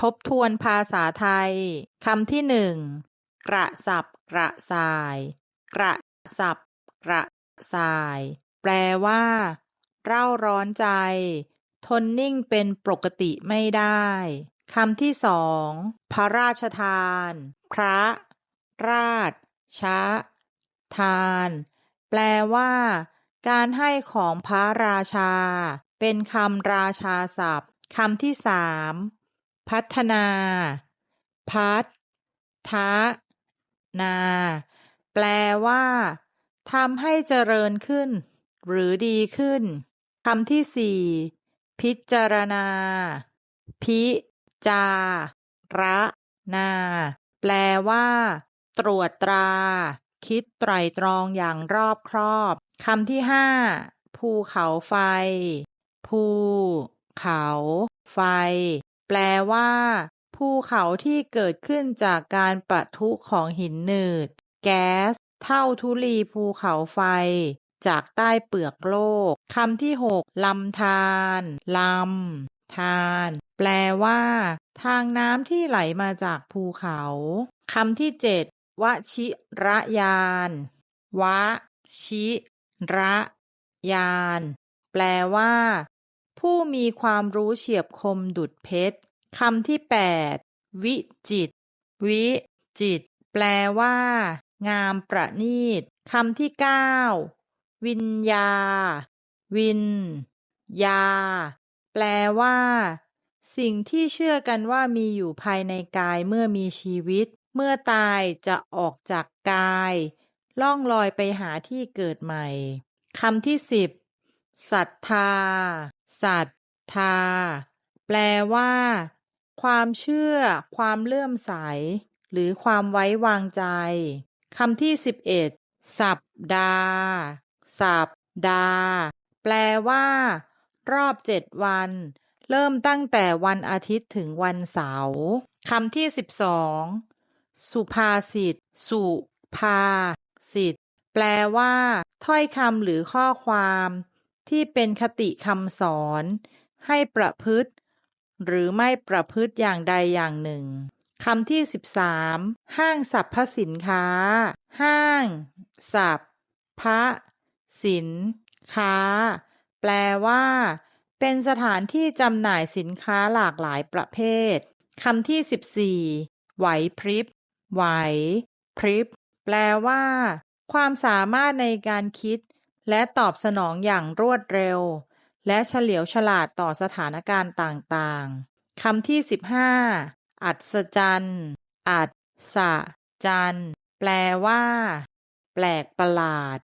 ทบทวนภาษาไทย คำที่หนึ่งกระสับกระส่าย กระสับกระส่าย แปลว่า เร่าร้อนใจ ทนนิ่งเป็นปกติไม่ได้คำที่สองพระราชทาน พระ ราชชะ ทาน แปลว่า การให้ของพระราชา เป็นคำราชาศัพท์คำที่สาม พัฒนา พัฒทะนา แปลว่าทำให้เจริญขึ้น หรือดีขึ้นคำที่สี่พิจารณา พิจาระนา แปลว่า ตรวจตรา คิดไตรตรองอย่างรอบครอบคำที่ห้าภูเขาไฟ ภูเขาไฟ แปลว่าภูเขาที่เกิดขึ้นจากการปะทุของหินหนืด แก๊ส เท่าทุลีภูเขาไฟ จากใต้เปลือกโลกคำที่หกลำธารลำธารแปลว่า ทางน้ำที่ไหลมาจากภูเขาคำที่เจ็ดวชิระยานวชิระยาน แปลว่า ผู้มีความรู้เฉียบคมดุดเพชรคำที่แปดวิจิต วิจิต แปลว่า งามประณีตคำที่เก้าวิญญา วิน ยา แปลว่า สิ่งที่เชื่อกันว่ามีอยู่ภายในกายเมื่อมีชีวิต เมื่อตายจะออกจากกาย ล่องลอยไปหาที่เกิดใหม่คำที่สิบศรัทธา สัทธา แปลว่า ความเชื่อ ความเลื่อมใส หรือความไว้วางใจคำที่สิบเอ็ดสัปดาห์สัปดาห์แปลว่า รอบเจ็ดวัน เริ่มตั้งแต่วันอาทิตย์ถึงวันเสาร์คำที่สิบสองสุภาษิตสุภาษิตแปลว่า ถ้อยคำหรือข้อความ ที่เป็นคติคำสอน ให้ประพฤติ หรือไม่ประพฤติอย่างใดอย่างหนึ่งคำที่สิบสามห้างสรรพสินค้า ห้างสรรพสินค้า แปลว่า เป็นสถานที่จำหน่ายสินค้าหลากหลายประเภทคำที่สิบสี่ไหวพริบ ไหวพริบ แปลว่า ความสามารถในการคิด และตอบสนองอย่างรวดเร็ว และเฉลียวฉลาดต่อสถานการณ์ต่างๆ คำที่สิบห้าอัศจรรย์ อัศจันแปลว่า แปลกประหลาด